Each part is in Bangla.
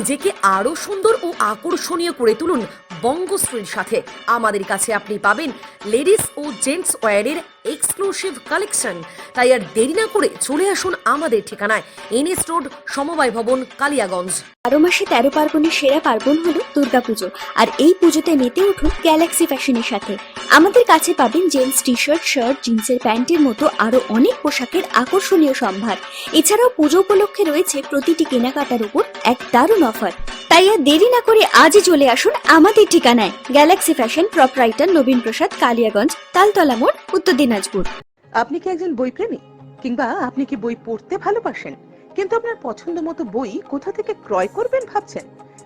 নিজেকে আরও সুন্দর ও আকর্ষণীয় করে তুলুন। বঙ্গশ্রীর সাথে। আমাদের কাছে আপনি পাবেন লেডিস ও জেন্টস ওয়্যারের এক্সক্লুসিভ কালেকশন। তাই আর দেরি না করে চলে আসুন আমাদের ঠিকানায়, এনএস রোড, সমবায় ভবন, কালিয়াগঞ্জ। বারো মাসে তেরো পার্বণের সেরা পার্বণ হলো দুর্গাপুজো, আর এই পুজোতে মেতে উঠুন গ্যালাক্সি ফ্যাশনের সাথে। আমাদের কাছে পাবেন জেন্টস টি শার্ট শার্ট জিন্সের প্যান্টের মতো আরও অনেক পোশাকের আকর্ষণীয় সম্ভার। এছাড়াও পুজো উপলক্ষে রয়েছে প্রতিটি কেনাকাটার উপর এক দারুণ অফার তাই আর দেরি না করে আজই চলে আসুন আমাদের ঠিকানায় Galaxy fashion proprietor Nabin Prasad, Kaliaganj, Taltala মোড়, উত্তর দিনাজপুর। আপনি কি একজন বই প্রেমী কিংবা আপনি কি বই পড়তে ভালোবাসেন? কিন্তু আপনার পছন্দ মতো বই কোথা থেকে ক্রয় করবেন ভাবছেন?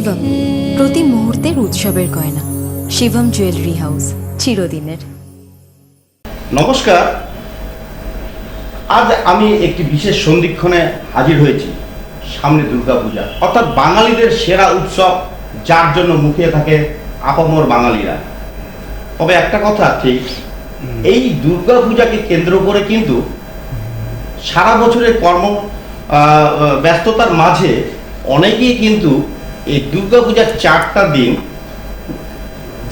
শিবম প্রতি মুহূর্তের উৎসবের গয়না। শিবম জুয়েলারি হাউস চিরদিনের। নমস্কার। আজ আমি একটি বিশেষ সন্ধিক্ষণে হাজির হয়েছি, সামনে দুর্গাপূজা। অর্থাৎ বাঙালিদের সেরা উৎসব যার জন্য মুখিয়ে থাকে আপামর বাঙালিরা। তবে একটা কথা ঠিক, এই দুর্গাপূজাকে কেন্দ্র করে কিন্তু সারা বছরের কর্ম ব্যস্ততার মাঝে অনেকেই কিন্তু এই দুর্গাপূজার চারটা দিন,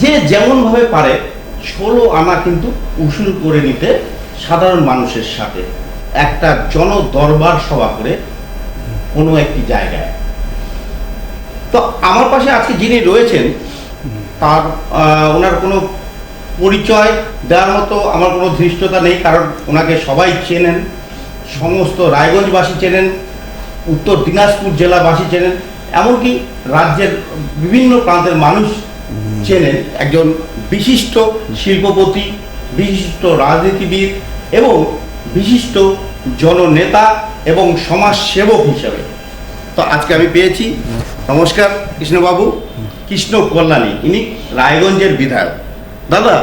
যে যেমনভাবে পারে, ষোলো আনা কিন্তু উসুল করে নিতে সাধারণ মানুষের সাথে। একটা জনদরবার সভা করে কোনো একটি জায়গায়। তো আমার পাশে আজকে যিনি রয়েছেন, তার ওনার কোনো পরিচয় দেওয়ার মতো আমার কোনো ধৃষ্টতা নেই, কারণ ওনাকে সবাই চেনেন। সমস্ত রায়গঞ্জবাসী চেনেন, উত্তর দিনাজপুর জেলাবাসী চেনেন। এমনকি রাজ্যের বিভিন্ন প্রান্তের মানুষ চেনেন একজন বিশিষ্ট শিল্পপতি বিশিষ্ট রাজনীতিবিদ এবং বিশিষ্ট জননেতা এবং সমাজসেবক হিসেবে। তো আজকে আমি পেয়েছি। নমস্কার কৃষ্ণবাবু। কৃষ্ণ কল্যাণী ইনি রায়গঞ্জের বিধায়ক। দাদা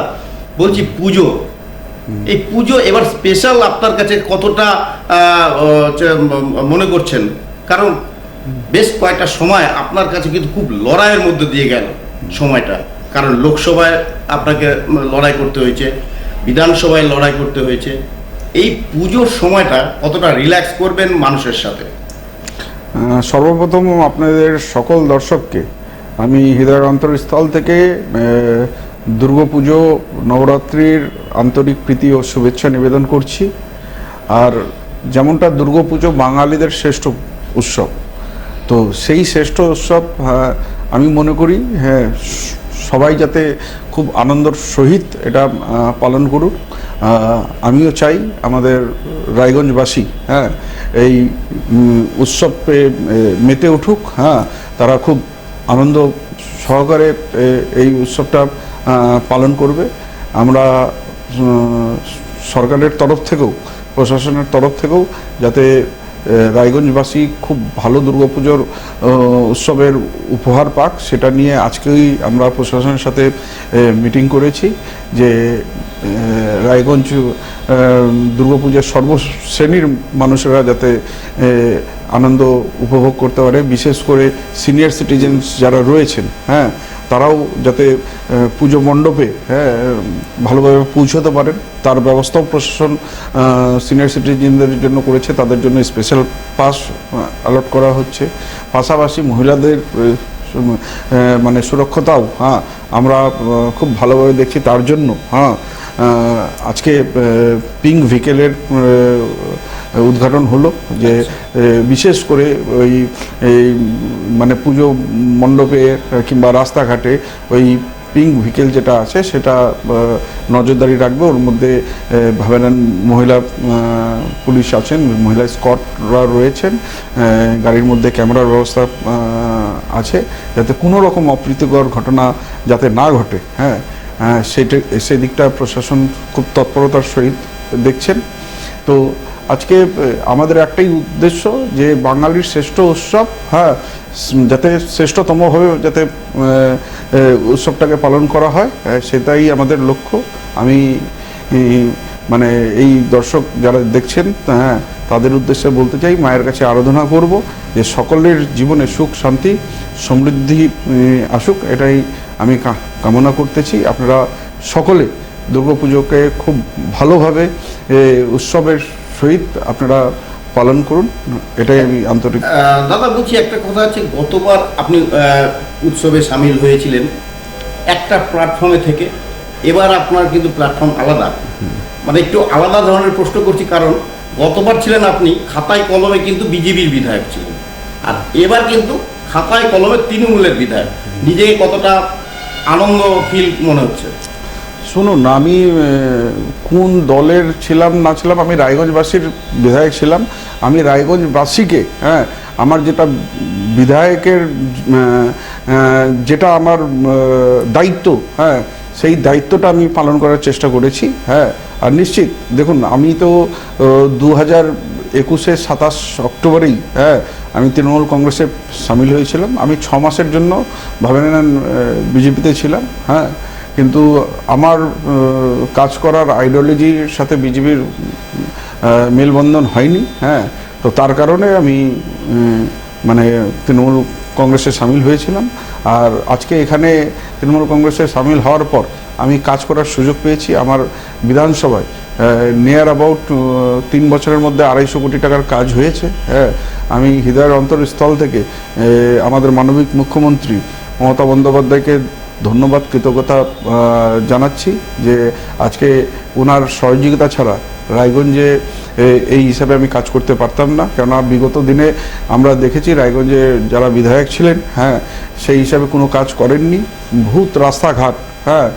বলছি পুজো। এই পুজো এবার স্পেশাল আপনার কাছে কতটা মনে করছেন? কারণ বেশ কয়েকটা সময় আপনার কাছে কিন্তু খুব লড়াইয়ের মধ্যে দিয়ে গেল সময়টা। কারণ লোকসভায় আপনাকে লড়াই করতে হয়েছে, বিধানসভায় লড়াই করতে হয়েছে। এই পুজোর সময়টা কতটা রিল্যাক্স করবেন মানুষের সাথে? সর্বপ্রথম আপনাদের সকল দর্শককে আমি হৃদয়ের অন্তরস্থল থেকে দুর্গাপুজো নবরাত্রির আন্তরিক প্রীতি ও শুভেচ্ছা নিবেদন করছি। আর যেমনটা দুর্গাপুজো বাঙালিদের শ্রেষ্ঠ উৎসব তো সেই শ্রেষ্ঠ উৎসব আমি মনে করি হ্যাঁ সবাই যাতে খুব আনন্দর সহিত এটা পালন করুক। আমিও চাই আমাদের রায়গঞ্জবাসী হ্যাঁ এই উৎসবে মেতে উঠুক হ্যাঁ তারা খুব আনন্দ সহকারে এই উৎসবটা পালন করবে। আমরা সরকারের তরফ থেকেও, প্রশাসনের তরফ থেকেও যাতে রায়গঞ্জবাসী খুব ভালো দুর্গাপুজোর উৎসবের উপহার পাক। সেটা নিয়ে আজকেই আমরা প্রশাসনের সাথে মিটিং করেছি যে রায়গঞ্জ দুর্গাপুজোর সর্বশ্রেণীর মানুষেরা যাতে আনন্দ উপভোগ করতে পারে, বিশেষ করে সিনিয়র সিটিজেন্স যারা রয়েছেন হ্যাঁ তারাও যাতে পুজো মণ্ডপে হ্যাঁ ভালোভাবে পৌঁছতে পারেন। তার ব্যবস্থাও প্রশাসন সিনিয়র সিটিজেনদের জন্য করেছে, তাদের জন্য স্পেশাল পাস অ্যালট করা হচ্ছে। পাশাপাশি মহিলাদের মানে সুরক্ষতাও হ্যাঁ আমরা খুব ভালোভাবে দেখছি। তার জন্য হ্যাঁ আজকে পিঙ্ক ভিকেলের উদ্ঘাটন হলো যে বিশেষ করে ওই মানে পুজো মণ্ডপে কিংবা রাস্তাঘাটে ওই পিঙ্ক ভিকেল যেটা আছে সেটা নজরদারি রাখবে। ওর মধ্যে ভাবেন মহিলা পুলিশ আছেন মহিলা স্কটরা রয়েছেন গাড়ির মধ্যে ক্যামেরার ব্যবস্থা আছে যাতে কোনো রকম অপ্রীতিকর ঘটনা যাতে না ঘটে হ্যাঁ? সেটা সেই দিকটা প্রশাসন খুব তৎপরতার সহিত দেখছেন। তো আজকে আমাদের একটাই উদ্দেশ্য যে বাঙালির শ্রেষ্ঠ উৎসব হ্যাঁ যাতে শ্রেষ্ঠতমভাবে যাতে উৎসবটাকে পালন করা হয় সেটাই আমাদের লক্ষ্য। আমি মানে এই দর্শক যারা দেখছেন হ্যাঁ তাদের উদ্দেশ্যে বলতে চাই, মায়ের কাছে আরাধনা করব যে সকলের জীবনে সুখ, শান্তি, সমৃদ্ধি আসুক, এটাই আমি কামনা করতেছি। আপনারা সকলে দুর্গাপুজোকে খুব ভালোভাবে উৎসবের সহিত আপনারা পালন করুন? এটাই আমি আন্তরিক দাদা, বলছি একটা কথা আছে গতবার আপনি উৎসবে সামিল হয়েছিলেন একটা প্ল্যাটফর্মে থেকে। এবার আপনার কিন্তু প্ল্যাটফর্ম আলাদা। মানে একটু আলাদা ধরনের প্রশ্ন করছি, কারণ গতবার ছিলেন আপনি, খাতায় কলমে কিন্তু বিজেপির বিধায়ক ছিলেন। আর এবার কিন্তু খাতায় কলমে তৃণমূলের বিধায়ক। নিজেকে কতটা আনন্দ ফিল মনে হচ্ছে? শুনুন আমি কোন দলের ছিলাম, না ছিলাম, আমি রায়গঞ্জবাসীর বিধায়ক ছিলাম। আমি রায়গঞ্জবাসীকে হ্যাঁ আমার যেটা বিধায়কের যেটা আমার দায়িত্ব হ্যাঁ সেই দায়িত্বটা আমি পালন করার চেষ্টা করেছি হ্যাঁ আর নিশ্চিত, দেখুন, আমি তো দু হাজার একুশের সাতাশ অক্টোবরেই হ্যাঁ আমি তৃণমূল কংগ্রেসে সামিল হয়েছিলাম। আমি ছ মাসের জন্য ভাবেন বিজেপিতে ছিলাম হ্যাঁ কিন্তু আমার কাজ করার আইডিওলজির সাথে বিজেপির মেলবন্ধন হয়নি হ্যাঁ? তো তার কারণে আমি মানে তৃণমূল কংগ্রেসে সামিল হয়েছিলাম। আর আজকে এখানে তৃণমূল কংগ্রেসে সামিল হওয়ার পর আমি কাজ করার সুযোগ পেয়েছি আমার বিধানসভায়। নিয়ার অ্যাবাউট তিন বছরের মধ্যে আড়াইশো কোটি টাকার কাজ হয়েছে হ্যাঁ? আমি হৃদয়ের অন্তরস্থল থেকে আমাদের মানবিক মুখ্যমন্ত্রী মমতা বন্দ্যোপাধ্যায়কে ধন্যবাদ কৃতজ্ঞতা জানাচ্ছি যে আজকে ওনার সহযোগিতা ছাড়া রায়গঞ্জে এই হিসাবে আমি কাজ করতে পারতাম না। কেননা বিগত দিনে আমরা দেখেছি রায়গঞ্জে যারা বিধায়ক ছিলেন হ্যাঁ সেই হিসাবে কোনো কাজ করেননি। ভূত রাস্তাঘাট হ্যাঁ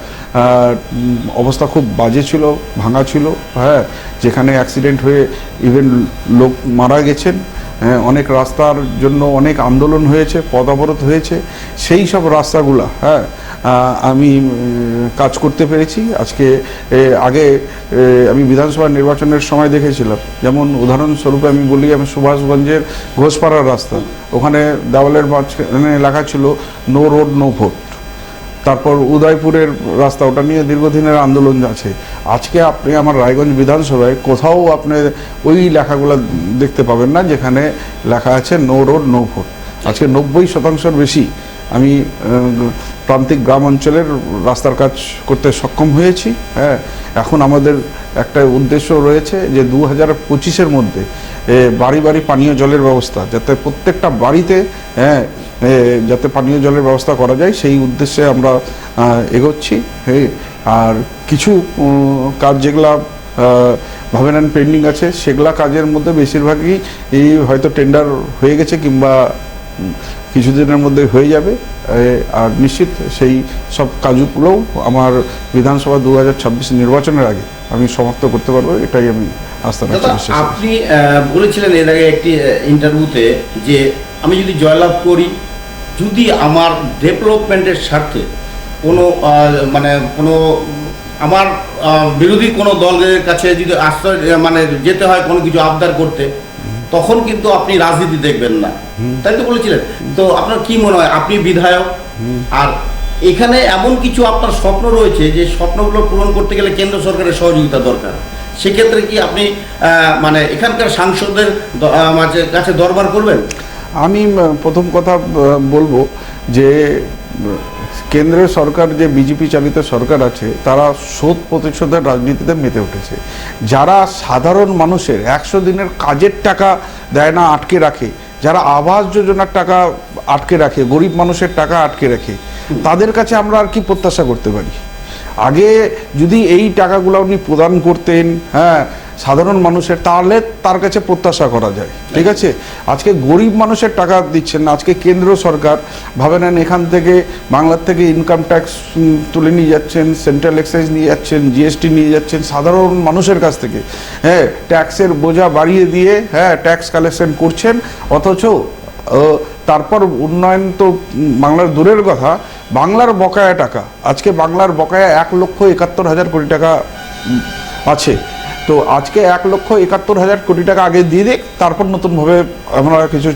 অবস্থা খুব বাজে ছিল ভাঙা ছিল হ্যাঁ যেখানে অ্যাক্সিডেন্ট হয়ে ইভেন লোক মারা গেছেন হ্যাঁ, অনেক রাস্তার জন্য অনেক আন্দোলন হয়েছে অবরোধ হয়েছে। সেই সব রাস্তাগুলা হ্যাঁ আমি কাজ করতে পেরেছি। আজকে আগে আমি বিধানসভা নির্বাচনের সময় দেখেছিলাম। যেমন উদাহরণস্বরূপ আমি বলি, আমি সুভাষগঞ্জের ঘোষপাড়ার রাস্তা। ওখানে দেওয়ালের মাঝখানে লেখা ছিল, নো রোড, নো ভোট। তারপর উদয়পুরের রাস্তা, ওটা নিয়ে দীর্ঘদিনের আন্দোলন আছে। আজকে আপনি আমার রায়গঞ্জ বিধানসভায় কোথাও আপনি ওই লেখাগুলো দেখতে পাবেন না, যেখানে লেখা আছে, নো রোড, নো ভোট। আজকে নব্বই শতাংশের বেশি আমি প্রান্তিক গ্রাম অঞ্চলের রাস্তার কাজ করতে সক্ষম হয়েছি হ্যাঁ। এখন আমাদের একটা উদ্দেশ্য রয়েছে যে দু হাজার পঁচিশের মধ্যে বাড়ি বাড়ি পানীয় জলের ব্যবস্থা, যাতে প্রত্যেকটা বাড়িতে হ্যাঁ যাতে পানীয় জলের ব্যবস্থা করা যায়, সেই উদ্দেশ্যে আমরা এগোচ্ছি হ্যাঁ আর কিছু কাজ যেগুলা ভাবেন অ্যান্ড পেন্ডিং আছে, সেগুলা কাজের মধ্যে বেশিরভাগই হয়তো টেন্ডার হয়ে গেছে কিংবা কিছুদিনের মধ্যে হয়ে যাবে আর নিশ্চিত সেই সব কাজগুলোও আমার বিধানসভা দু হাজার ছাব্বিশ নির্বাচনের আগে আমি সমাপ্ত করতে পারব এটাই আমি আস্থা রাখছি। আপনি বলেছিলেন এর আগে একটি ইন্টারভিউতে যে আমি যদি জয়লাভ করি যদি আমার ডেভেলপমেন্টের স্বার্থে কোনো মানে কোনো আমার বিরোধী কোনো দলের কাছে যদি আশ্রয় মানে যেতে হয় কোনো কিছু আবদার করতে তখন কিন্তু আপনি রাজনীতি দেখবেন না। তাই তো বলেছিলেন? তো আপনার কি মনে হয়, আপনি বিধায়ক? আর এখানে এমন কিছু আপনার স্বপ্ন রয়েছে যে স্বপ্নগুলো পূরণ করতে গেলে কেন্দ্র সরকারের সহযোগিতা দরকার। সেক্ষেত্রে কি আপনি মানে এখানকার মাঝে কাছে দরবার করবেন? আমি প্রথম কথা বলব যে কেন্দ্রের সরকার, যে বিজেপি চালিত সরকার আছে, তারা শোধ প্রতিশোধের রাজনীতিতে মেতে উঠেছে। যারা সাধারণ মানুষের একশো দিনের কাজের টাকা দেয় না আটকে রাখে, যারা আবাস যোজনার টাকা আটকে রাখে, গরিব মানুষের টাকা আটকে রাখে, তাদের কাছে আমরা আর কি প্রত্যাশা করতে পারি? আগে যদি এই টাকাগুলো উনি প্রদান করতেন হ্যাঁ সাধারণ মানুষের, তাহলে তার কাছে প্রত্যাশা করা যায়, ঠিক আছে? আজকে গরিব মানুষের টাকা দিচ্ছেন না, আজকে কেন্দ্র সরকার ভাবে নেন, এখান থেকে বাংলার থেকে ইনকাম ট্যাক্স তুলে নিয়ে যাচ্ছেন সেন্ট্রাল এক্সাইজ নিয়ে যাচ্ছেন জিএসটি নিয়ে যাচ্ছেন, সাধারণ মানুষের কাছ থেকে হ্যাঁ ট্যাক্সের বোঝা বাড়িয়ে দিয়ে হ্যাঁ ট্যাক্স কালেকশন করছেন, অথচ তারপর উন্নয়ন তো বাংলার দূরের কথা বাংলার বকেয়া টাকা, আজকে বাংলার বকেয়া এক লক্ষ একাত্তর হাজার কোটি টাকা আছে। তো আজকে এক লক্ষ একাত্তর হাজার কোটি টাকা আগে দিয়ে দিক তারপর নতুনভাবে আমরা কিছু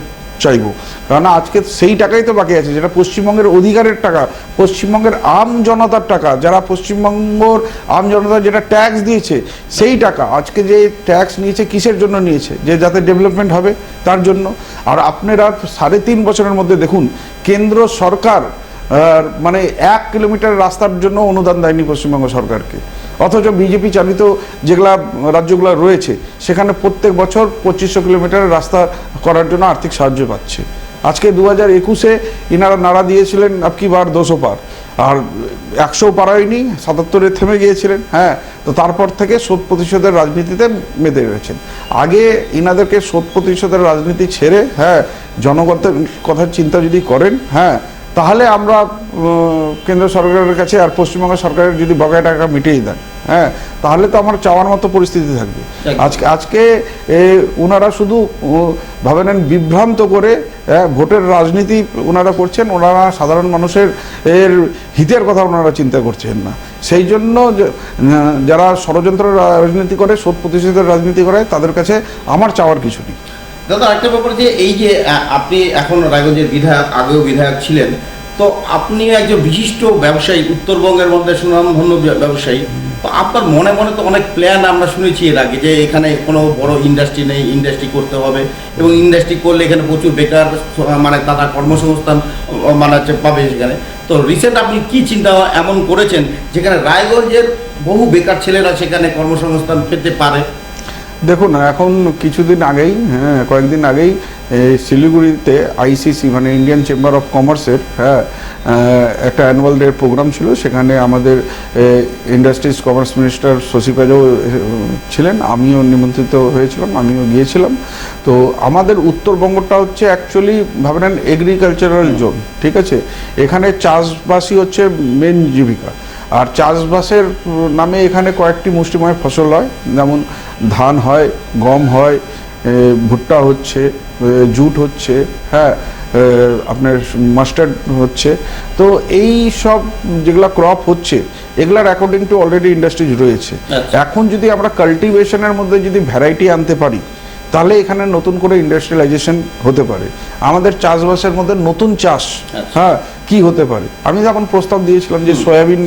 চাইব। কারণ আজকে সেই টাকাই তো বাকি আছে, যেটা পশ্চিমবঙ্গের অধিকারের টাকা, পশ্চিমবঙ্গের আম জনতার টাকা, যারা পশ্চিমবঙ্গর আম জনতা যেটা ট্যাক্স দিয়েছে, সেই টাকা আজকে যে ট্যাক্স নিয়েছে, কিসের জন্য নিয়েছে? যে যাতে ডেভেলপমেন্ট হবে, তার জন্য। আর আপনারা সাড়ে তিন বছরের মধ্যে দেখুন, কেন্দ্র সরকার মানে এক কিলোমিটার রাস্তার জন্য অনুদান দেয়নি পশ্চিমবঙ্গ সরকারকে। অথচ বিজেপি চালিত যেগুলা রাজ্যগুলো রয়েছে, সেখানে প্রত্যেক বছর পঁচিশশো কিলোমিটার রাস্তা করার জন্য আর্থিক সাহায্য পাচ্ছে। আজকে দু হাজার একুশে ইনারা নাড়া দিয়েছিলেন আপকি বার দুশো পার। আর একশো পারায়নি সাতাত্তরে থেমে গিয়েছিলেন হ্যাঁ তো তারপর থেকে শোধ প্রতিশোধের রাজনীতিতে মেতে রয়েছেন। আগে ইনাদেরকে শোধ প্রতিশোধের রাজনীতি ছেড়ে হ্যাঁ জনগণের কথার চিন্তা যদি করেন হ্যাঁ তাহলে আমরা কেন্দ্র সরকারের কাছে আর পশ্চিমবঙ্গ সরকারের যদি বকেয়া টাকা মিটিয়ে দেন হ্যাঁ তাহলে তো আমার চাওয়ার মতো পরিস্থিতি থাকবে। আজকে আজকে এ, ওনারা শুধু ভাবে নেন বিভ্রান্ত করে ভোটের রাজনীতি ওনারা করছেন ওনারা সাধারণ মানুষের এর হিতের কথা ওনারা চিন্তা করছেন না। সেই জন্য যারা ষড়যন্ত্র রাজনীতি করে শোধ প্রতিশোধের রাজনীতি করে তাদের কাছে আমার চাওয়ার কিছু নেই। দাদা একটা ব্যাপার যে এই যে আপনি এখন রায়গঞ্জের বিধায়ক, আগেও বিধায়ক ছিলেন, তো আপনি একজন বিশিষ্ট ব্যবসায়ী, উত্তরবঙ্গের মধ্যে সুনামধন্য ব্য- ব্যবসায়ী। তো আপনার মনে মনে তো অনেক প্ল্যান আমরা শুনেছি এর আগে যে এখানে কোনো বড় ইন্ডাস্ট্রি নেই ইন্ডাস্ট্রি করতে হবে এবং ইন্ডাস্ট্রি করলে এখানে প্রচুর বেকার মানে তারা কর্মসংস্থান মানে পাবে সেখানে। তো রিসেন্ট আপনি কি চিন্তা এমন করেছেন যেখানে রায়গঞ্জের বহু বেকার ছেলেরা সেখানে কর্মসংস্থান পেতে পারে? দেখুন, এখন কিছুদিন আগেই হ্যাঁ কয়েকদিন আগেই শিলিগুড়িতে আইসিসি মানে ইন্ডিয়ান চেম্বার অফ কমার্সের হ্যাঁ একটা অ্যানুয়াল ডে প্রোগ্রাম ছিল। সেখানে আমাদের ইন্ডাস্ট্রিজ কমার্স মিনিস্টার শশী পেজাও ছিলেন। আমিও নিমন্ত্রিত হয়েছিলাম, আমিও গিয়েছিলাম। তো আমাদের উত্তরবঙ্গটা হচ্ছে অ্যাকচুয়ালি ভাবে নেন এগ্রিকালচারাল জোন ঠিক আছে? এখানে চাষবাসই হচ্ছে মেন জীবিকা। আর চাষবাসের নামে এখানে কয়েকটি মুষ্টিময় ফসল হয়। যেমন ধান হয় গম হয় ভুট্টা হচ্ছে জুট হচ্ছে হ্যাঁ আপনার মাস্টার্ড হচ্ছে তো এই সব যেগুলা ক্রপ হচ্ছে এগুলার অ্যাকর্ডিং টু অলরেডি ইন্ডাস্ট্রিজ রয়েছে আচ্ছা। এখন যদি আমরা কাল্টিভেশনের মধ্যে যদি ভ্যারাইটি আনতে পারি তাহলে এখানে নতুন করে ইন্ডাস্ট্রিয়ালাইজেশন হতে পারে। আমাদের চাষবাসের মধ্যে নতুন চাষ আচ্ছা। হ্যাঁ কি হতে পারে? আমি যখন প্রস্তাব দিয়েছিলাম যে সয়াবিন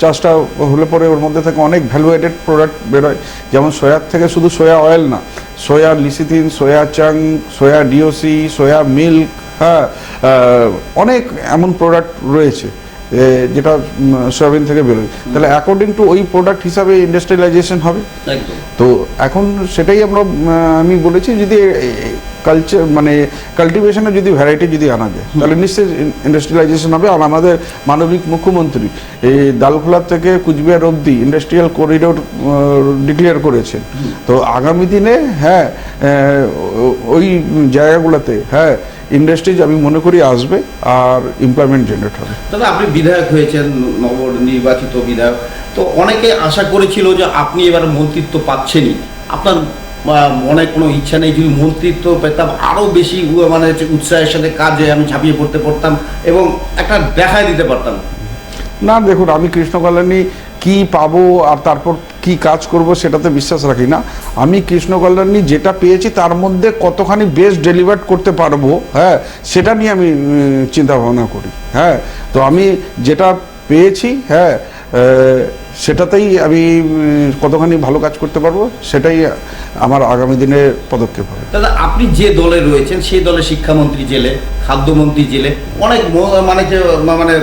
চাষটা হলে পরে ওর মধ্যে থেকে অনেক ভ্যালুয়েটেড প্রোডাক্ট বেরোয়। যেমন সয়ার থেকে শুধু সয়া অয়েল না soya lecithin soya chunk soya DOC soya milk হ্যাঁ অনেক এমন প্রোডাক্ট রয়েছে। যেটা সয়াবিন থেকে বেরোয় তাহলে অ্যাকর্ডিং টু ওই প্রোডাক্ট হিসাবে ইন্ডাস্ট্রিয়ালাইজেশন হবে। তো এখন সেটাই আমরা আমি বলেছি যদি কালচার মানে কাল্টিভেশনে যদি ভ্যারাইটি যদি আনা যায় তাহলে নিশ্চয়ই ইন্ডাস্ট্রিয়ালাইজেশন হবে আর আমাদের মানবিক মুখ্যমন্ত্রী এই দালখোলা থেকে কুচবিহার অবধি ইন্ডাস্ট্রিয়াল করিডোর ডিক্লেয়ার করেছেন। তো আগামী দিনে হ্যাঁ ওই জায়গাগুলোতে হ্যাঁ ইন্ডাস্ট্রিজ আমি মনে করি আসবে আর এমপ্লয়মেন্ট জেনারেট হবে। দাদা আপনি বিধায়ক হয়েছেন নবনির্বাচিত বিধায়ক। তো অনেকে আশা করেছিল যে আপনি এবার মন্ত্রিত্ব পাচ্ছেনই। আপনার মনে কোনো ইচ্ছা নেই, যদি মন্ত্রিত্ব পেতাম আরও বেশি মানে উৎসাহের সাথে কাজে আমি ঝাঁপিয়ে পড়তে পারতাম এবং একটা দেখায় দিতে পারতাম। না, দেখুন, আমি কৃষ্ণ কল্যাণী কি পাবো আর তারপর কি কাজ করব সেটাতে বিশ্বাস রাখি না। আমি কৃষ্ণ কল্যাণী যেটা পেয়েছি তার মধ্যে কতখানি বেস্ট ডেলিভার করতে পারব হ্যাঁ সেটা নিয়ে আমি চিন্তা ভাবনা করি হ্যাঁ। তো আমি যেটা পেয়েছি হ্যাঁ সেটাতেই আমি কতখানি ভালো কাজ করতে পারব, সেটাই আমার আগামী দিনের পদক্ষেপ হবে। দাদা, আপনি যে দলে রয়েছেন, সেই দলে শিক্ষামন্ত্রী জেলে, খাদ্যমন্ত্রী জেলে, অনেক মানে যে মানে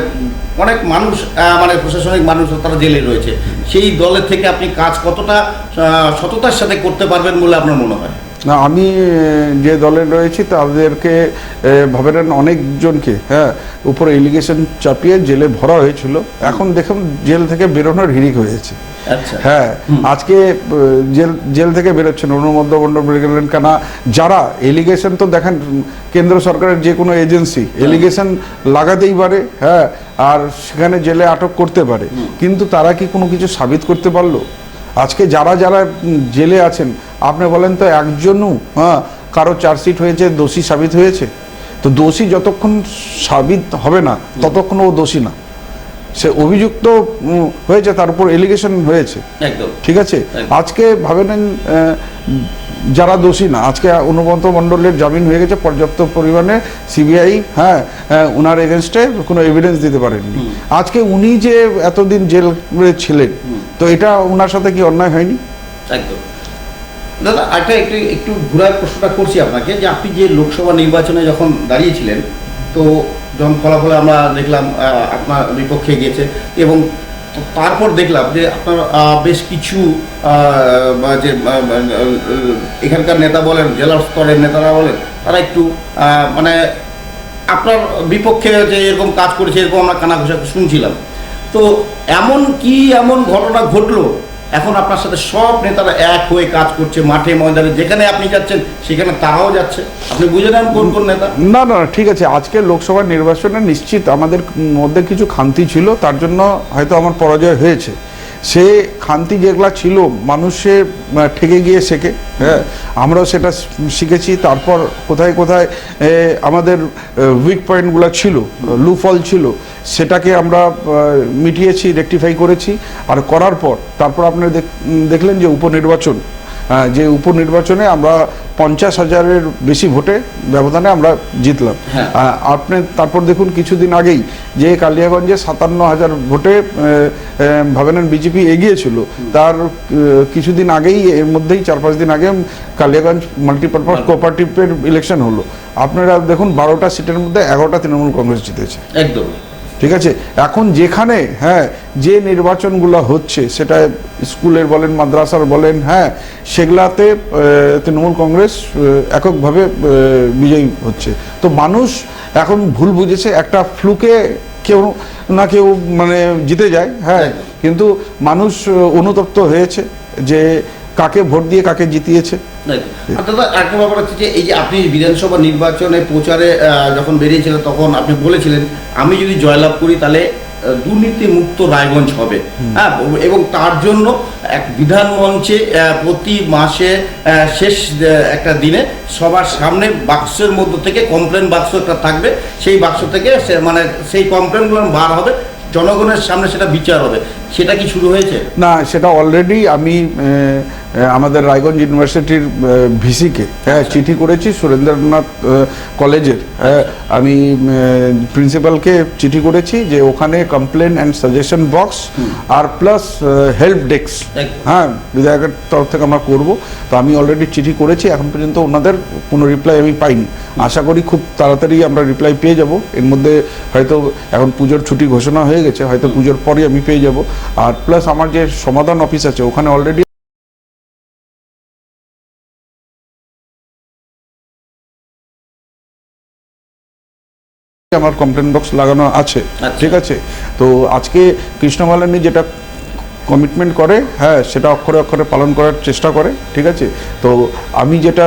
অনেক মানুষ মানে প্রশাসনিক মানুষ তারা জেলে রয়েছে। সেই দলের থেকে আপনি কাজ কতটা সততার সাথে করতে পারবেন বলে আপনার মনে হয়? না আমি যে দলে রয়েছি তাদেরকে ভাবেন অনেকজনকে হ্যাঁ উপরে এলিগেশন চাপিয়ে জেলে ভরা হয়েছিল। এখন দেখুন জেল থেকে বেরোনোর হিড়িক হয়েছে। আচ্ছা। হ্যাঁ আজকে জেল জেল থেকে বেরোচ্ছেন অনুমোদ্য মণ্ডল গেলেন কেন। যারা এলিগেশন তো দেখেন কেন্দ্র সরকারের যে কোনো এজেন্সি এলিগেশন লাগাতেই পারে হ্যাঁ আর সেখানে জেলে আটক করতে পারে। কিন্তু তারা কি কোনো কিছু সাবিত করতে পারল? আজকে যারা যারা জেলে আছেন আপনি বলেন তো একজনও হ্যাঁ কারও চার্জশিট হয়েছে দোষী সাবিত হয়েছে। তো দোষী যতক্ষণ সাবিত হবে না ততক্ষণ ও দোষী না। সে অভিযুক্ত হয়েছে তার উপর এলিগেশন হয়েছে। ঠিক আছে? আজকে ভাবে নেন যারা দোষী না আজকে অনুবন্ত মণ্ডলের জামিন হয়ে গেছে পর্যাপ্ত পরিমাণে সিবিআই হ্যাঁ উনার এগেনস্টে কোনো এভিডেন্স দিতে পারেননি। আজকে উনি যে এতদিন জেল ছিলেন তো এটা ওনার সাথে কি অন্যায় হয়নি? একদম। দাদা একটা একটু একটু ঘুরার প্রশ্নটা করছি আপনাকে যে আপনি যে লোকসভা নির্বাচনে যখন দাঁড়িয়েছিলেন তো যখন ফলাফলে আমরা দেখলাম আপনার বিপক্ষে গিয়েছে এবং তারপর দেখলাম যে আপনার বেশ কিছু যে এখানকার নেতা বলেন জেলা স্তরের নেতারা বলেন, তারা একটু মানে আপনার বিপক্ষে যে এরকম কাজ করেছে, এরকম আমরা কানাঘোষা শুনছিলাম। তো এমন কি এমন ঘটনা ঘটলো এখন আপনার সাথে সব নেতারা এক হয়ে কাজ করছে, মাঠে, ময়দানে, যেখানে আপনি যাচ্ছেন, সেখানে তারাও যাচ্ছে। আপনি বুঝে নেন কোন কোন নেতা। না না ঠিক আছে। আজকে লোকসভা নির্বাচনে নিশ্চিত আমাদের মধ্যে কিছু খান্তি ছিল, তার জন্য হয়তো আমার পরাজয় হয়েছে। সে খান্তি যেগুলা ছিল, মানুষের ঠেকে গিয়ে শেখে হ্যাঁ? আমরাও সেটা শিখেছি। তারপর কোথায় কোথায় আমাদের উইক পয়েন্টগুলো ছিল লুফল ছিল, সেটাকে আমরা মিটিয়েছি রেকটিফাই করেছি। আর করার পর, তারপর আপনি দেখ- দেখলেন যে উপনির্বাচন যে উপনির্বাচনে আমরা পঞ্চাশ হাজারের বেশি ভোটে ব্যবধানে আমরা জিতলাম। হ্যাঁ। আপনি তারপর দেখুন কিছুদিন আগেই যে কালিয়াগঞ্জে সাতান্ন হাজার ভোটে আহ, আহ, ভাবেন বিজেপি এগিয়েছিল তার কিছুদিন আগেই এর মধ্যেই চার পাঁচ দিন আগে কালিয়াগঞ্জ মাল্টিপারপাস কোঅপারেটিভের ইলেকশন হলো। আপনারা দেখুন বারোটা সিটের মধ্যে এগারোটা তৃণমূল কংগ্রেস জিতেছে। একদম। ঠিক আছে? এখন যেখানে হ্যাঁ যে নির্বাচনগুলো হচ্ছে সেটা স্কুলের বলেন মাদ্রাসার বলেন হ্যাঁ সেগুলাতে তৃণমূল কংগ্রেস এককভাবে বিজয়ী হচ্ছে। তো মানুষ এখন ভুল বুঝেছে একটা ফ্লুকে কেউ না কেউ মানে জিতে যায় হ্যাঁ। কিন্তু মানুষ অনুতপ্ত হয়েছে যে কাকে ভোট দিয়ে কাকে জিতিয়েছে। দাদা একটা ব্যাপার হচ্ছে যে এই যে আপনি বিধানসভা নির্বাচনে প্রচারে যখন বেরিয়েছিলেন তখন আপনি বলেছিলেন আমি যদি জয়লাভ করি তাহলে দুর্নীতি মুক্ত রায়গঞ্জ হবে। হ্যাঁ এবং তার জন্য এক বিধান মঞ্চে প্রতি মাসে শেষ একটা দিনে সবার সামনে বাক্সের মধ্য থেকে কমপ্লেন বাক্স একটা থাকবে। সেই বাক্স থেকে সে মানে সেই কমপ্লেনগুলো বার হবে। জনগণের সামনে সেটা বিচার হবে। সেটা কি শুরু হয়েছে? না সেটা অলরেডি আমি আমাদের রায়গঞ্জ ইউনিভার্সিটির ভিসিকে হ্যাঁ চিঠি করেছি সুরেন্দ্রনাথ কলেজের। হ্যাঁ, আমি প্রিন্সিপালকে চিঠি করেছি যে ওখানে কমপ্লেন অ্যান্ড সাজেশন বক্স আর প্লাস হেল্প ডেস্ক হ্যাঁ বিধায়কের তরফ থেকে আমরা করব। তো আমি অলরেডি চিঠি করেছি এখন পর্যন্ত ওনাদের কোনো রিপ্লাই আমি পাইনি। আশা করি খুব তাড়াতাড়ি আমরা রিপ্লাই পেয়ে যাব। এর মধ্যে হয়তো এখন পুজোর ছুটি ঘোষণা হয়ে গেছে হয়তো পুজোর পরই আমি পেয়ে যাব। আর প্লাস আমার যে সমাধান অফিস আছে ওখানে অলরেডি আমার কমপ্লেন বক্স লাগানো আছে আচ্ছা। ঠিক আছে? তো আজকে কৃষ্ণমালানি যেটা কমিটমেন্ট করে হ্যাঁ সেটা অক্ষরে অক্ষরে পালন করার চেষ্টা করে ঠিক আছে? তো আমি যেটা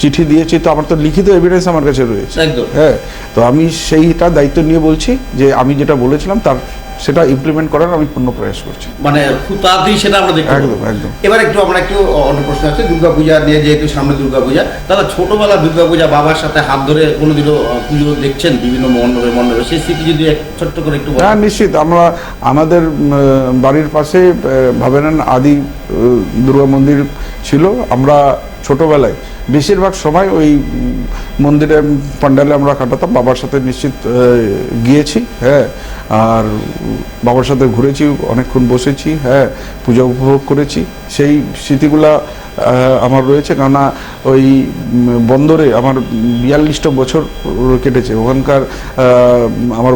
চিঠি দিয়েছি তো আমার তো লিখিত এভিডেন্স আমার কাছে রয়েছে। হ্যাঁ তো আমি সেইটা দায়িত্ব নিয়ে বলছি যে আমি যেটা বলেছিলাম তার সেটা ইমপ্লিমেন্ট করার আমি পূর্ণ প্রয়াস করছি। মানে খুব তাড়াতাড়ি সেটা আমরা দেখতে একদম, একদম। এবার একটু আমরা একটু অন্য প্রশ্ন আছে। দুর্গাপূজা নিয়ে যেহেতু সামনে দুর্গাপূজা দাদা ছোটবেলা দুর্গাপূজা বাবার সাথে হাত ধরে কোনোদিনও পুজো দেখছেন বিভিন্ন মণ্ডপে মণ্ডপে? সেই স্মৃতি যদি এক ছোট্ট করে একটু হ্যাঁ নিশ্চিত। আমরা আমাদের বাড়ির পাশে আহ, ভাবে নেন আদি দুর্গা মন্দির ছিল। আমরা ছোটবেলায় বেশিরভাগ সময় ওই মন্দিরে পান্ডালে আমরা কাটাতাম। বাবার সাথে নিশ্চিত গিয়েছি। হ্যাঁ আর বাবার সাথে ঘুরেছি অনেকক্ষণ বসেছি হ্যাঁ পূজা উপভোগ করেছি। সেই স্মৃতিগুলা আমার রয়েছে কেননা ওই বন্দরে আমার বিয়াল্লিশটা বছর কেটেছে। ওখানকার আমার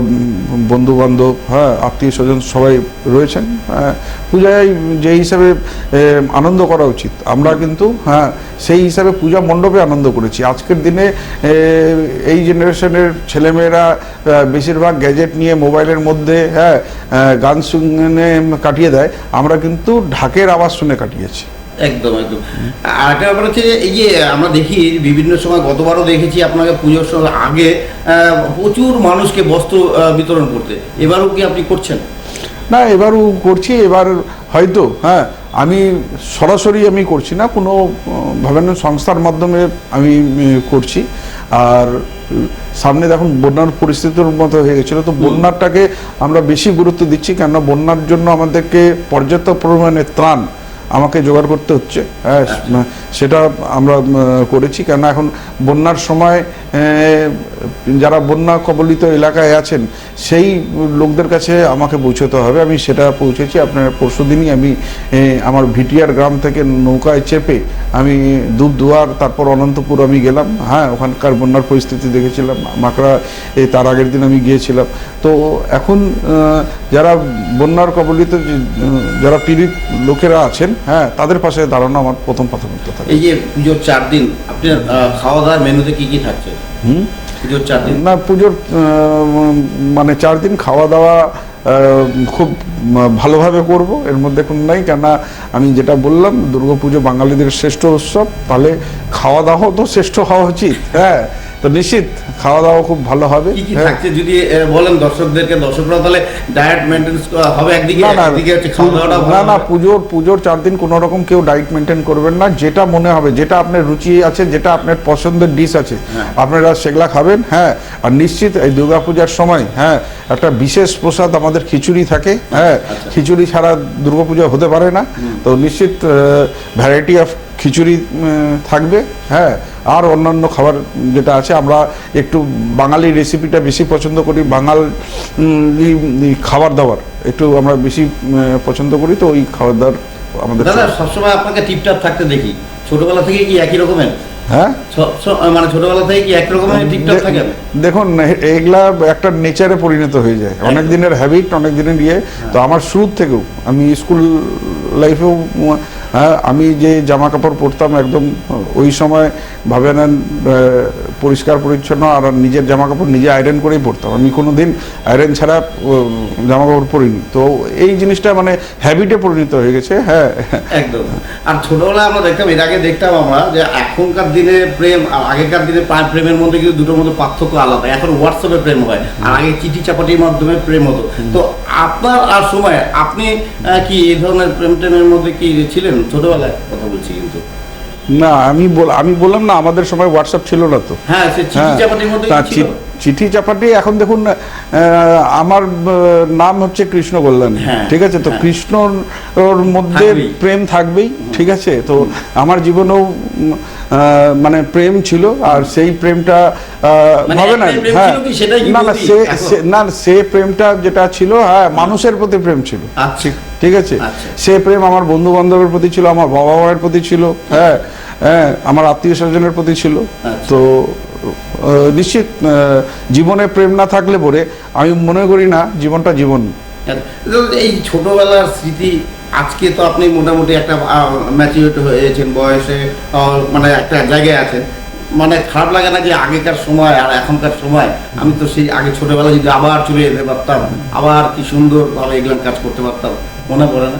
বন্ধু বান্ধব হ্যাঁ আত্মীয় স্বজন সবাই রয়েছেন হ্যাঁ, পূজায় যে হিসাবে আনন্দ করা উচিত। আমরা কিন্তু হ্যাঁ সেই হিসাবে পূজা মণ্ডপে আনন্দ করেছি। আজকের দিনে এই জেনারেশনের ছেলেমেয়েরা বেশিরভাগ গ্যাজেট নিয়ে মোবাইলের মধ্যে হ্যাঁ গান শুনে কাটিয়ে দেয় আমরা কিন্তু ঢাকের আওয়াজ শুনে কাটিয়েছি। একদম একদম। আর একটা ব্যাপার হচ্ছে যে এই যে আমরা দেখি বিভিন্ন সময় গতবারও দেখেছি আপনাকে পুজোর সময় আগে প্রচুর মানুষকে বস্ত্র বিতরণ করতে। এবারও কি আপনি করছেন? না এবারও করছি এবার হয়তো হ্যাঁ আমি সরাসরি আমি করছি না, কোনো ভাবেন সংস্থার মাধ্যমে আমি করছি। আর সামনে দেখুন, বন্যার পরিস্থিতির মতো হয়ে গেছিল। তো বন্যাটাকে আমরা বেশি গুরুত্ব দিচ্ছি কেননা বন্যার জন্য আমাদেরকে পর্যাপ্ত পরিমাণে ত্রাণ আমাকে জোগাড় করতে হচ্ছে। হ্যাঁ সেটা আমরা করেছি। কেননা এখন বন্যার সময় যারা বন্যা কবলিত এলাকায় আছেন, সেই লোকদের কাছে আমাকে পৌঁছতে হবে। আমি সেটা পৌঁছেছি। আপনার পরশু দিনই আমি আমার ভিটিয়ার গ্রাম থেকে নৌকায় চেপে আমি দুধদুয়ার তারপর অনন্তপুর আমি গেলাম। হ্যাঁ ওখানকার বন্যার পরিস্থিতি দেখেছিলাম। মাকড়া এই তার আগের দিন আমি গিয়েছিলাম। তো এখন যারা বন্যার কবলিত যারা পীড়িত লোকেরা আছেন হ্যাঁ তাদের পাশে দাঁড়ানো আমার প্রথম প্রাথমিকতা থাকে এই যে পুজোর চার দিন আপনার খাওয়া দাওয়ার মেনুতে কি কি থাকছে? হুম? পুজোর চার দিন? না পুজোর আহ, মানে চার দিন খাওয়া দাওয়া খুব ভালোভাবে করব এর মধ্যে কোনো নাই। কেননা আমি যেটা বললাম দুর্গাপুজো বাঙালিদের শ্রেষ্ঠ উৎসব তাহলে খাওয়া দাওয়াও তো শ্রেষ্ঠ হওয়া উচিত। হ্যাঁ তো নিশ্চিত খাওয়া দাওয়া খুব ভালো হবে। হ্যাঁ। থাকছে? যদি বলেন দর্শকদেরকে দর্শকরা তাহলে ডায়েট মেনটেন্স হবে একদিকে না না একদিকে হচ্ছে খাওয়া দাওয়াটা না না পুজোর পুজোর চার দিন কোনো রকম কেউ ডায়েট মেনটেন করবেন না। যেটা মনে হবে যেটা আপনার রুচি আছে যেটা আপনার পছন্দের ডিশ আছে হ্যাঁ। আপনারা সেগুলা খাবেন হ্যাঁ। আর নিশ্চিত এই দুর্গাপূজার সময় হ্যাঁ একটা বিশেষ প্রসাদ আমাদের খিচুড়ি থাকে হ্যাঁ আচ্ছা। খিচুড়ি ছাড়া দুর্গাপূজা হতে পারে না। তো নিশ্চিত ভ্যারাইটি অফ খিচুড়ি থাকবে হ্যাঁ আর অন্যান্য খাবার যেটা আছে আমরা একটু বাঙালি রেসিপিটা বেশি পছন্দ করি বাঙাল খাবার দাবার একটু আমরা বেশি পছন্দ করি তো ওই খাবার দাবার আমাদের দাদা সবসময় আপনাকে টিপটাপ থাকতে দেখি। ছোটবেলা থেকে কি একই রকমের? হ্যাঁ? মানে ছোটবেলা থেকে কি দেখুন এগুলা একটা নেচারে পরিণত হয়ে যায়। অনেক দিনের হ্যাবিট অনেক দিনের ইয়ে। তো আমার শুরু থেকেও আমি স্কুল লাইফেও হ্যাঁ আমি যে জামা কাপড় পরতাম একদম ওই সময় ভাবে নেন পরিষ্কার পরিচ্ছন্ন আর নিজের জামা কাপড় নিজে আয়রন করেই পরতাম। আমি কোনো দিন আয়রন ছাড়া জামা কাপড় পরিনি। তো এই জিনিসটা মানে হ্যাবিটে পরিণত হয়ে গেছে হ্যাঁ। একদম। আর ছোটবেলায় আমরা দেখতাম এর আগে দেখতাম আমরা যে এখনকার দিনে প্রেম আর আগেকার দিনে প্রেমের মধ্যে কিন্তু দুটোর মধ্যে পার্থক্য আলাদা। এখন হোয়াটসঅ্যাপে প্রেম হয় আর আগে চিঠি চাপাটির মাধ্যমে প্রেম হতো। তো আপনার আর সময় আপনি কি এই ধরনের প্রেম টেমের মধ্যে কি ছিলেন? ছোটবেলায় কথা বলছি কিন্তু। না আমি বল আমি বললাম না আমাদের সময় হোয়াটসঅ্যাপ ছিল না তো। হ্যাঁ সে চিঠি হ্যাঁ, চাপাটির মধ্যে ছিল। চিঠি চাপাটি এখন দেখুন আমার নাম হচ্ছে কৃষ্ণ কল্যাণ। হ্যাঁ, ঠিক আছে? তো হ্যাঁ। কৃষ্ণর ওর মধ্যে প্রেম থাকবেই ঠিক আছে? তো আমার জীবনেও মানে প্রেম ছিল আর সেই প্রেমটা মানে না। হ্যাঁ। না না সে না সে প্রেমটা যেটা ছিল হ্যাঁ মানুষের প্রতি প্রেম ছিল। আচ্ছা। ঠিক আছে? আচ্ছা। সে প্রেম আমার বন্ধু বান্ধবের প্রতি ছিল আমার বাবা মায়ের প্রতি ছিল হ্যাঁ হ্যাঁ আমার আত্মীয় স্বজনের প্রতি ছিল। আচ্ছা। তো নিশ্চিত জীবনে প্রেম না থাকলে পরে আমি মনে করি না জীবনটা জীবন। এই ছোটবেলার স্মৃতি, আজকে তো আপনি মোটামুটি একটা ম্যাচিউরিট হয়েছেন, বয়সে মানে একটা জায়গায় আছেন। মানে খারাপ লাগে না যে আগেকার সময় আর এখনকার সময়? আমি তো সেই আগে ছোটবেলায় যদি আবার চলে যেতে পারতাম, আবার কি সুন্দরভাবে এগুলো কাজ করতে পারতাম, মনে পড়ে না?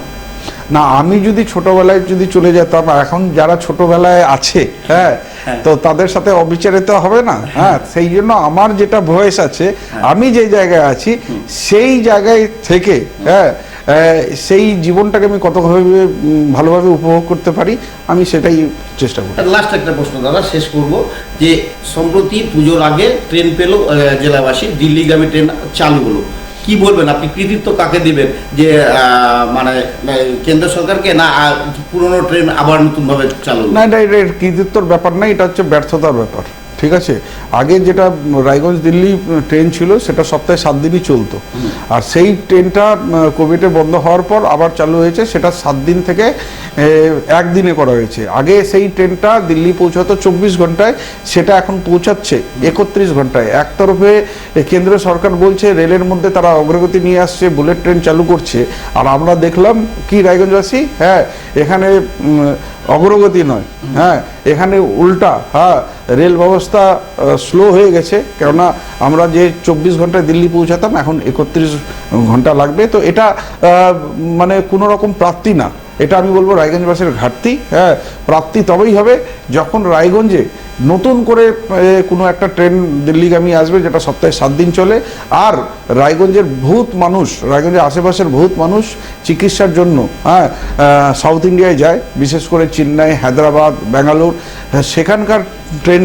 না আমি যদি ছোটবেলায় যদি চলে যেতাম এখন যারা ছোটবেলায় আছে হ্যাঁ তো তাদের সাথে অবিচারিত হবে না হ্যাঁ সেই জন্য আমার যেটা ভয়েস আছে আমি যে জায়গায় আছি সেই জায়গায় থেকে হ্যাঁ সেই জীবনটাকে আমি কতভাবে ভালোভাবে উপভোগ করতে পারি আমি সেটাই চেষ্টা করি। লাস্ট একটা প্রশ্ন দাদা শেষ করব যে সম্প্রতি পুজোর আগে ট্রেন পেল জেলাবাসী দিল্লিগামী ট্রেন চালু হলো। কি বলবেন? আপনি কৃতিত্ব কাকে দিবেন? যে মানে কেন্দ্র সরকারকে না পুরনো ট্রেন আবার নতুনভাবে চালু? না এটা এটা কৃতিত্বর ব্যাপার না, এটা হচ্ছে ব্যর্থতার ব্যাপার। ঠিক আছে? আগে যেটা রায়গঞ্জ দিল্লি ট্রেন ছিল, সেটা সপ্তাহে সাত দিনই চলতো। আর সেই ট্রেনটা কোভিডে বন্ধ হওয়ার পর আবার চালু হয়েছে, সেটা সাত দিন থেকে একদিনে করা হয়েছে। আগে সেই ট্রেনটা দিল্লি পৌঁছাতো চব্বিশ ঘন্টায়, সেটা এখন পৌঁছাচ্ছে একত্রিশ ঘন্টায়। একতরফে কেন্দ্র সরকার বলছে, রেলের মধ্যে তারা অগ্রগতি নিয়ে আসছে, বুলেট ট্রেন চালু করছে। আর আমরা দেখলাম, কি রায়গঞ্জবাসী? হ্যাঁ এখানে অগ্রগতি নয়। হ্যাঁ এখানে উল্টা হ্যাঁ রেল ব্যবস্থা স্লো হয়ে গেছে। কেননা আমরা যে চব্বিশ ঘন্টায় দিল্লি পৌঁছাতাম, এখন একত্রিশ ঘণ্টা লাগবে। তো এটা মানে কোনো রকম প্রাপ্তি না। এটা আমি বলব রায়গঞ্জবাসীর ঘাটতি। হ্যাঁ প্রাপ্তি তবেই হবে যখন রায়গঞ্জে নতুন করে কোনো একটা ট্রেন দিল্লিগামী আসবে যেটা সপ্তাহে সাত দিন চলে। আর রায়গঞ্জের বহুত মানুষ রায়গঞ্জের আশেপাশের বহুত মানুষ চিকিৎসার জন্য হ্যাঁ সাউথ ইন্ডিয়ায় যায় বিশেষ করে চেন্নাই হায়দ্রাবাদ ব্যাঙ্গালোর হ্যাঁ, সেখানকার ট্রেন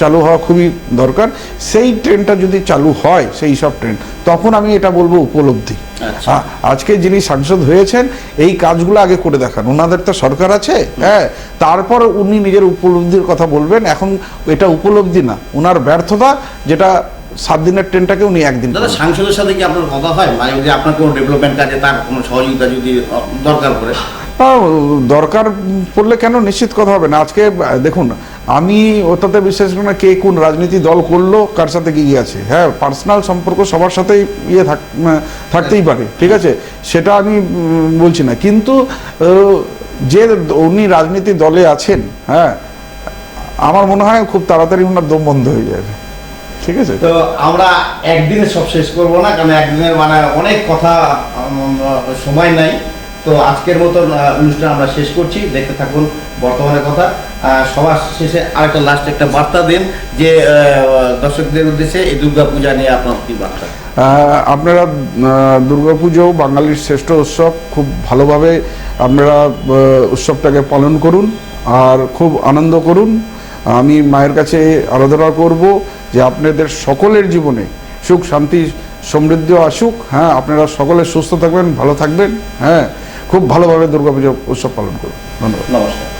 চালু হওয়া খুবই দরকার। সেই ট্রেনটা যদি চালু হয় সেই সব ট্রেন তখন আমি এটা বলব উপলব্ধি। আচ্ছা। আজকে যিনি সাংসদ হয়েছেন এই কাজগুলো আগে করে দেখান। ওনাদের তো সরকার আছে হ্যাঁ তারপর উনি নিজের উপলব্ধির কথা বলবেন। এখন এটা উপলব্ধি না। ওনার ব্যর্থতা যেটা সাত দিনের ট্রেনটাকে উনি একদিন দাদা সাংসদের সাথে কি আপনার কথা হয়? মানে যদি আপনার কোনো ডেভেলপমেন্ট কাজে তার কোনো সহযোগিতা যদি দরকার পড়ে? দরকার পড়লে কেন? নিশ্চিত কথা হবে না। আজকে দেখুন আমি ওটাতে বিশ্বাস করি না কে কোন রাজনীতি দল করল কার সাথে কি আছে। হ্যাঁ পার্সোনাল সম্পর্ক সবার সাথেই ইয়ে থাক থাকতেই পারে ঠিক আছে? সেটা আমি বলছি না। কিন্তু যে উনি রাজনীতি দলে আছেন হ্যাঁ আমার মনে হয় খুব তাড়াতাড়ি ওনার দম বন্ধ হয়ে যাবে। ঠিক আছে? তো আমরা একদিনে সব শেষ করব না কারণ একদিনের মানে অনেক কথা সময় নাই। তো আজকের মতন অনুষ্ঠান আমরা শেষ করছি। দেখতে থাকুন বর্তমানের কথা। সবার শেষে আরেকটা লাস্ট একটা বার্তা দেন যে দর্শকদের উদ্দেশ্যে এই দুর্গা পূজা নিয়ে আপনার কি বার্তা? আপনারা দুর্গাপুজো বাঙালির শ্রেষ্ঠ উৎসব খুব ভালোভাবে আপনারা উৎসবটাকে পালন করুন আর খুব আনন্দ করুন। আমি মায়ের কাছে আরাধনা করব যে আপনাদের সকলের জীবনে সুখ, শান্তি, সমৃদ্ধি আসুক। হ্যাঁ আপনারা সকলে সুস্থ থাকবেন, ভালো থাকবেন। হ্যাঁ খুব ভালোভাবে দুর্গাপুজো উৎসব পালন করুন। ধন্যবাদ। নমস্কার।